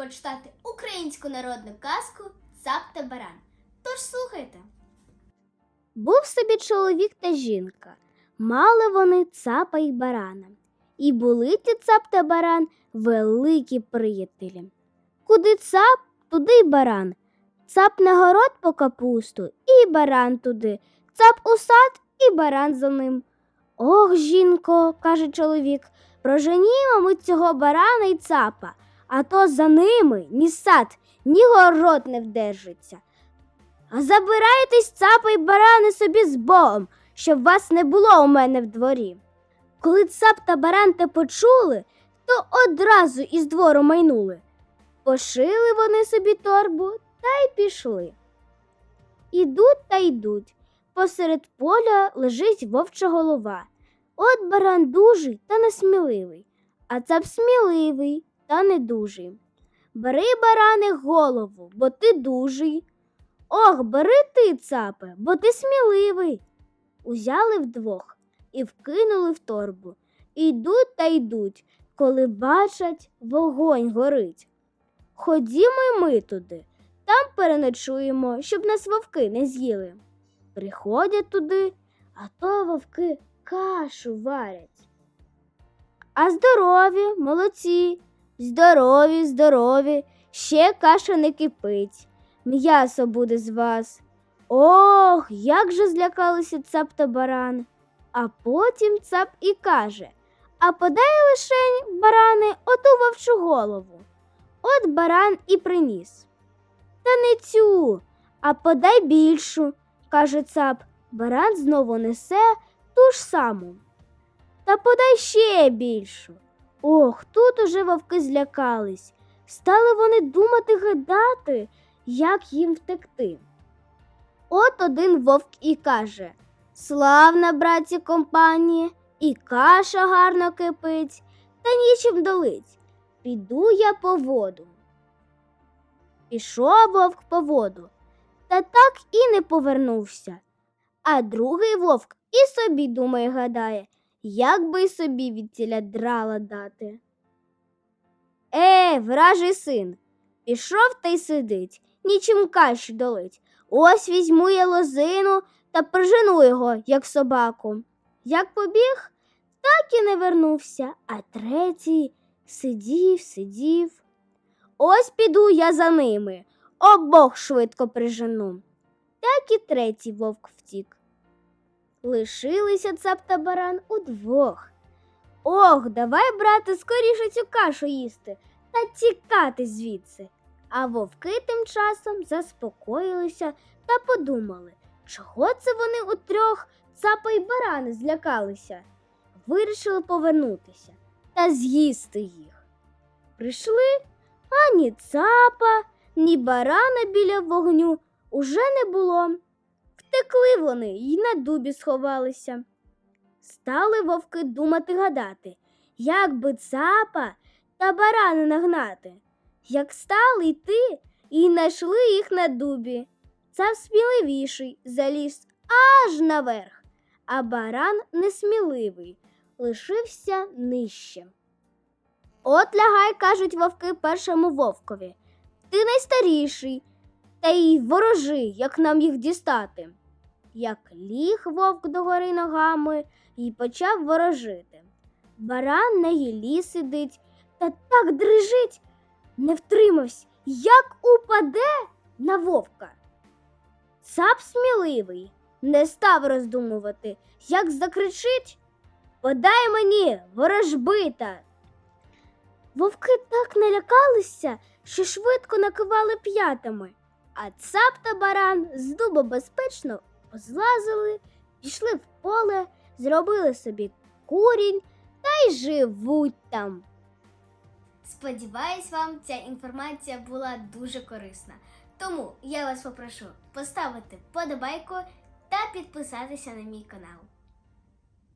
почитати українську народну казку Цап та баран. Тож слухайте. Був собі чоловік та жінка. Мали вони цапа й барана. І були ті цап та баран великі приятелі. Куди цап, туди й баран. Цап на город по капусту, і баран туди. Цап у сад, і баран за ним. Ох, жінко, каже чоловік, проженімо ми цього барана й цапа, а то за ними ні сад, ні город не вдержиться. А забирайтесь, цапа й барани собі з Богом, щоб вас не було у мене в дворі. Коли цап та баран те почули, то одразу із двору майнули. Пошили вони собі торбу та й пішли. Ідуть та йдуть. Посеред поля лежить вовча голова. От баран дужий та несміливий, а цап сміливий та недужий. Бери, баране, голову, бо ти дужий. Ох, бери ти, цапе, бо ти сміливий. Узяли вдвох і вкинули в торбу. Йдуть та йдуть, коли бачать, вогонь горить. Ходімо й ми туди, там переночуємо, щоб нас вовки не з'їли. Приходять туди, а то вовки кашу варять. А здорові, молодці, здорові, здорові, ще каша не кипить м'ясо буде з вас. Ох, як же злякалися цап та баран. А потім цап і каже А подай лишень, барани, оту вовчу голову. От баран і приніс. Та не цю, а подай більшу, каже цап. Баран знову несе ту ж саму. Та подай ще більшу. Ох, тут уже вовки злякались. Стали вони думати гадати, як їм втекти. От один вовк і каже Славна, братці, компанія, і каша гарно кипить, та нічим долить. Піду я по воду. Пішов вовк по воду, та так і не повернувся. А другий вовк і собі думає, гадає, як би й собі від тіля драла дати. Е, вражий син, пішов та й сидить нічим каші долить. Ось візьму я лозину та прожену його, як собаку. Як побіг, так і не вернувся, а третій сидів, сидів. Ось піду я за ними, обох швидко прижену. Так і третій вовк втік. Лишилися цап та баран удвох. Ох, давай, брате, скоріше цю кашу їсти та тікати звідси. А вовки тим часом заспокоїлися та подумали, чого це вони утрьох цапа й барани злякалися. Вирішили повернутися та з'їсти їх. Прийшли, а ні цапа, ні барана біля вогню уже не було. Втекли вони й на дубі сховалися. Стали вовки думати гадати, як би цапа та барана нагнати. Як стали йти і знайшли їх на дубі. Цап сміливіший заліз аж наверх, а баран несміливий, лишився нижче. От лягай, кажуть вовки першому вовкові. Ти найстаріший, та й ворожи, як нам їх дістати. Як ліг вовк догори ногами і почав ворожити. Баран на гілі сидить та так дрижить не втримався, як упаде на вовка. Цап сміливий, не став роздумувати, як закричить Подай мені, ворожбита. Вовки так налякалися, що швидко накивали п'ятами, а цап та баран з дуба безпечно позлазили, пішли в поле, зробили собі курінь та й живуть там. Сподіваюсь, вам ця інформація була дуже корисна. Тому я вас попрошу поставити подобайку та підписатися на мій канал.